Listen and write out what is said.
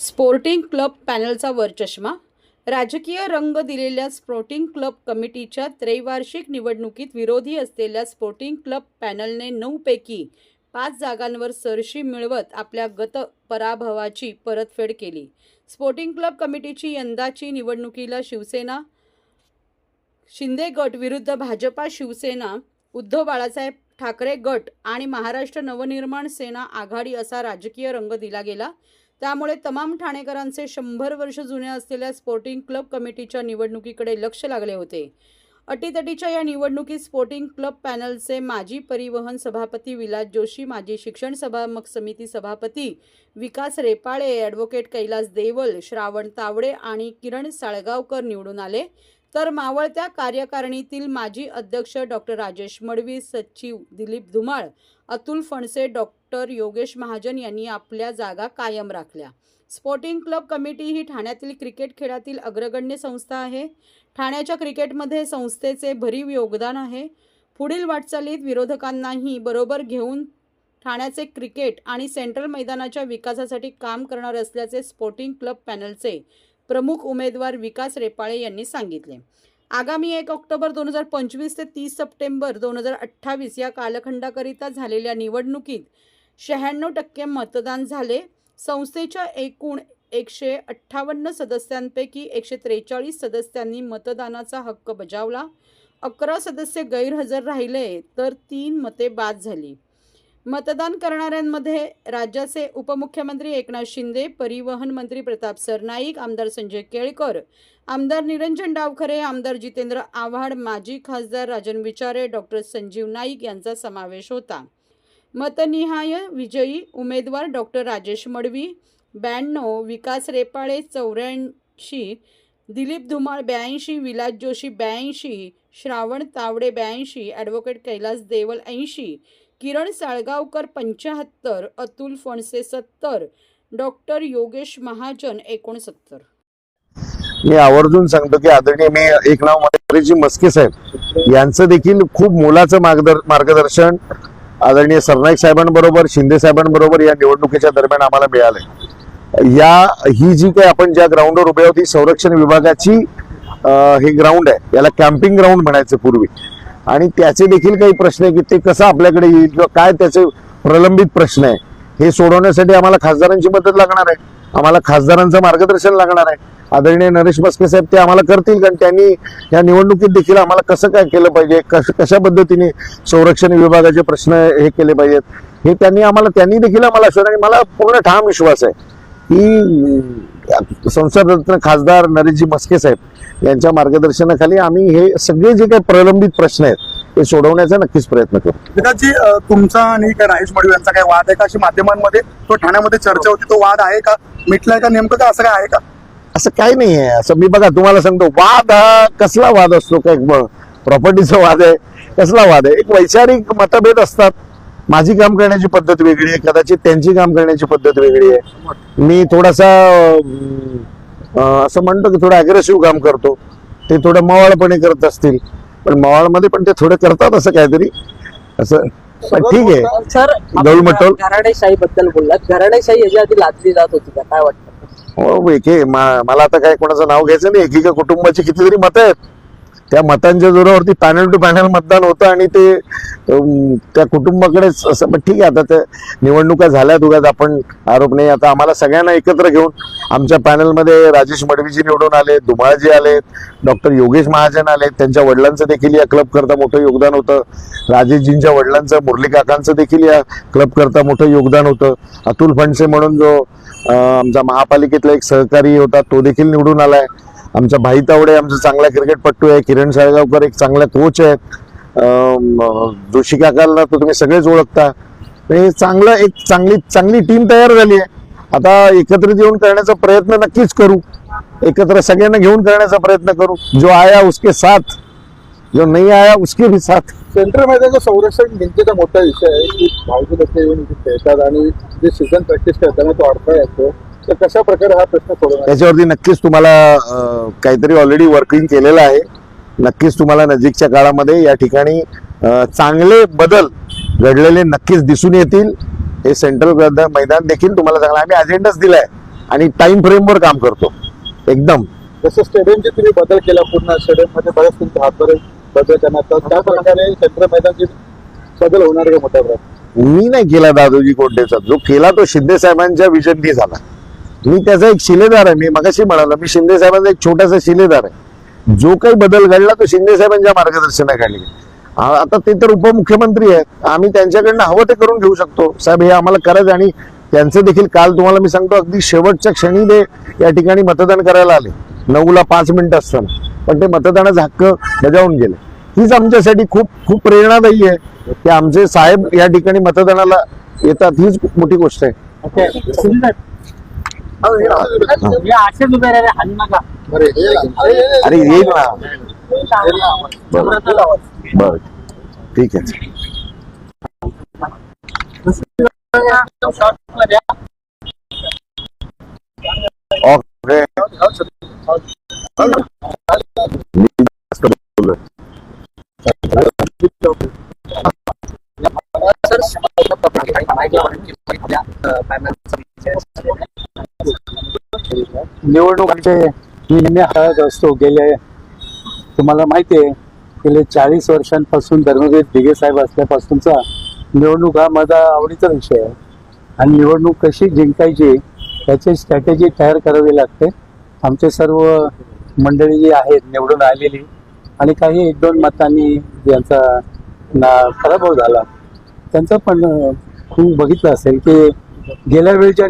Sporting club पॅनलचा वरचष्मा राजकीय रंग दिलेल्या स्पोर्टिंग क्लब कमिटीच्या त्रैवार्षिक निवडणुकीत विरोधी असलेल्या स्पोर्टिंग क्लब पॅनलने नऊपैकी पाच जागांवर सरशी मिळवत आपल्या गत पराभवाची परतफेड केली. स्पोर्टिंग क्लब कमिटीची यंदाची निवडणुकीला शिवसेना शिंदे गट विरुद्ध भाजपा शिवसेना उद्धव बाळासाहेब ठाकरे गट आणि महाराष्ट्र नवनिर्माण सेना आघाडी असा राजकीय रंग दिला गेला. त्यामुळे तमाम ठाणेकरांचे शंभर वर्ष जुन्या असलेल्या स्पोर्टिंग क्लब कमिटीच्या निवडणुकीकडे लक्ष लागले होते. अटीतटीच्या या निवडणुकीत स्पोर्टिंग क्लब पॅनलचे माजी परिवहन सभापती विलास जोशी माजी शिक्षण सभामक समिती सभापती विकास रेपाळे ॲडव्होकेट कैलास देवल श्रावण तावडे आणि किरण साळगावकर निवडून आले. तर मावळत्या कार्यकारिणीतील माजी अध्यक्ष डॉक्टर राजेश मडवी सचिव दिलीप धुमाळ अतुल फणसे डॉक्टर योगेश महाजन यांनी आपल्या जागा कायम राखल्या. स्पोर्टिंग क्लब कमिटी ही ठाण्यातील क्रिकेट खेळातील अग्रगण्य संस्था आहे. ठाण्याच्या क्रिकेटमध्ये संस्थेचे भरीव योगदान आहे. पुढील वाटचालीत विरोधकांनाही बरोबर घेऊन ठाण्याचे क्रिकेट आणि सेंट्रल मैदानाच्या विकासासाठी काम करणार असल्याचे स्पोर्टिंग क्लब पॅनलचे प्रमुख उमेदवार विकास रेपाळे यांनी सांगितले. आगामी एक ऑक्टोबर दोन हजार पंचवीस ते तीस सप्टेंबर दोन हजार अठ्ठावीस या कालखंडाकरिता झालेल्या निवडणुकीत शहाण्णव टक्के मतदान झाले. संस्थेच्या एकूण एकशे अठ्ठावन्न सदस्यांपैकी एकशे त्रेचाळीस सदस्यांनी मतदानाचा हक्क बजावला. अकरा सदस्य गैरहजर राहिले तर तीन मते बाद झाली. मतदान करणाऱ्यांमध्ये राज्याचे उपमुख्यमंत्री एकनाथ शिंदे परिवहन मंत्री प्रताप सरनाईक आमदार संजय केळकर आमदार निरंजन डावखरे आमदार जितेंद्र आव्हाड माजी खासदार राजन विचारे डॉक्टर संजीव नाईक यांचा समावेश होता. मतनिहाय विजयी उमेदवार डॉक्टर राजेश मडवी ब्याण्णव विकास रेपाळे चौऱ्याऐंशी दिलीप धुमाळ ब्याऐंशी विलास जोशी ब्याऐंशी श्रावण तावडे ब्याऐंशी ॲडव्होकेट कैलास देवल ऐंशी किरण साळगावकर पंच्याहत्तर अतुल फणसे सत्तर डॉक्टर योगेश महाजन एकोणसत्तर. मी आवर्जून सांगतो की आदरणीय मी एक नाव माझे मस्के साहेब. यांचं देखील खूप मोलाचं मार्गदर मार्गदर्शन आदरणीय सरनाईक साहेबांबरोबर शिंदे साहेबांबरोबर या निवडणुकीच्या दरम्यान आम्हाला मिळालंय. या ही जी काही आपण ज्या ग्राउंडवर उभे आहोत ही संरक्षण विभागाची हे ग्राउंड आहे. याला कॅम्पिंग ग्राउंड म्हणायचं पूर्वी. आणि त्याचे देखील काही प्रश्न आहे की ते कसं आपल्याकडे येईल किंवा काय त्याचे प्रलंबित प्रश्न आहे हे सोडवण्यासाठी आम्हाला खासदारांची मदत लागणार आहे. आम्हाला खासदारांचं मार्गदर्शन लागणार आहे. आदरणीय नरेश बस्के साहेब ते आम्हाला करतील कारण त्यांनी या निवडणुकीत देखील आम्हाला कसं काय केलं पाहिजे कश कशा पद्धतीने संरक्षण विभागाचे प्रश्न हे केले पाहिजेत हे त्यांनी आम्हाला त्यांनी देखील आम्हाला असं आणि मला पूर्ण ठाम विश्वास आहे. की संसदरत्न खासदार नरेशजी मस्के साहेब यांच्या मार्गदर्शनाखाली आम्ही हे सगळे जे काही प्रलंबित प्रश्न आहेत ते सोडवण्याचा नक्कीच प्रयत्न करू. अ, तुमचा आणि काय राजेश मडवी यांचा काय वाद आहे का? अशी माध्यमांमध्ये तो ठाण्यामध्ये चर्चा होती तो वाद आहे का? मिटलाय का? नेमकं का असं काय आहे का? असं काही नाही आहे. असं मी बघा तुम्हाला सांगतो वाद हा कसला वाद असतो काय प्रॉपर्टीचा वाद आहे कसला वाद आहे? एक वैचारिक मतभेद असतात. माझी काम करण्याची पद्धत वेगळी आहे कदाचित त्यांची काम करण्याची पद्धत वेगळी आहे. मी थोडासा असं म्हणतो की थोडं अग्रेसिव्ह काम करतो. ते थोडं मवाळपणे करत असतील. पण मवाळमध्ये पण ते थोडं करतात असं काहीतरी. असं पण ठीक आहे. सर. घराणेशाही बद्दल बोललात घराणेशाही याच्या आधी लादली जात होती का? काय वाटतं? हो एके मला आता काय कोणाचं नाव घ्यायचं नाही. एकीका कुटुंबाची कितीतरी मतं आहेत. त्या मतांच्या जोरावरती पॅनल टू पॅनल मतदान होतं आणि ते त्या कुटुंबाकडेच असं पण ठीक आहे आता त्या निवडणुका झाल्यात उगाच आपण आरोप नाही. आता आम्हाला सगळ्यांना एकत्र घेऊन आमच्या पॅनलमध्ये राजेश मडवीजी निवडून आले धुमाळजी आलेत डॉक्टर योगेश महाजन आले. त्यांच्या वडिलांचं देखील या क्लब करता मोठं योगदान होतं. राजेशजींच्या वडिलांचं मुरली काकांचं देखील या क्लब करता मोठं योगदान होतं. अतुल फणसे म्हणून जो आमच्या आमचा महापालिकेतला एक सहकारी होता तो देखील निवडून आलाय. आमचा भाई तावडे आमचा चांगला क्रिकेटपट्टू आहे किरण साळगावकर एक चांगला कोच आहेत जोशी काकाला तर तुम्ही सगळेच ओळखता. हे चांगलं एक चांगली चांगली टीम तयार झाली आहे. आता एकत्रित येऊन करण्याचा प्रयत्न नक्कीच करू. एकत्र सगळ्यांना घेऊन करण्याचा प्रयत्न करू. जो आया उसके साथ. जो नाही आया उसके भी साथ. सेंटर मैदानाचं संरक्षण भिंतीचा मोठा विषय आहे. की भावजी येऊन खेळतात आणि जे सीझन प्रॅक्टिस करताना तो अडथळा येतो. तर कशा प्रकारे हा प्रश्न सोडवणार त्याच्यावरती नक्कीच तुम्हाला अं, काहीतरी ऑलरेडी वर्किंग केलेलं आहे. नक्कीच तुम्हाला नजीकच्या काळामध्ये या ठिकाणी अं, चांगले बदल घडलेले नक्कीच दिसून येतील. हे सेंट्रल मैदान देखील तुम्हाला चांगला आम्ही अजेंडाच दिलाय आणि टाइम फ्रेमवर काम करतो. एकदम. जसं स्टेडियमचे तुम्ही बदल केला पूर्ण. स्टेडियममध्ये बरेच तुमचे हातभरे बदल करण्यात त्या प्रकारे चंद्र मैदानचे बदल होणार का मोठ्या प्रमाणात? मी नाही केला दादोजी कोंडेचा. जो केला तो शिंदे साहेबांच्या विजननी झाला. मी त्याचा एक शिलेदार आहे. मी मगाशी म्हणालो मी शिंदे साहेबांचा एक छोटासा शिलेदार आहे. जो काही बदल घडला तो शिंदे साहेबांच्या मार्गदर्शनाखाली. आता ते तर उपमुख्यमंत्री आहेत. आम्ही त्यांच्याकडनं हवं ते करून घेऊ शकतो. साहेब हे आम्हाला करायचं आणि त्यांचं देखील काल तुम्हाला मी सांगतो अगदी शेवटच्या क्षणी ते या ठिकाणी मतदान करायला आले. नऊला पाच मिनिटं असताना. पण ते मतदानाचा हक्क बजावून गेले. हीच आमच्यासाठी खूप खूप प्रेरणादायी आहे की आमचे साहेब या ठिकाणी मतदानाला येतात. हीच खूप मोठी गोष्ट आहे. असेच उभे राहिले हानी नका हे अरे येईल ना बरं बरं. ठीक आहे. ओके. निवडणुकांचे मी नेहमी हाळत असतो. गेले तुम्हाला माहिती आहे गेले चाळीस वर्षांपासून धर्मवीर दिघे साहेब असल्यापासूनचा निवडणूक हा माझा आवडीचा विषय आहे. आणि निवडणूक कशी जिंकायची याची स्ट्रॅटेजी तयार करावी लागते. आमचे सर्व मंडळी जी आहेत निवडून आलेली आणि काही एक दोन मतांनी यांचा ना पराभव झाला त्यांचा पण अं, तुम्ही बघितलं असेल की गेल्या वेळच्या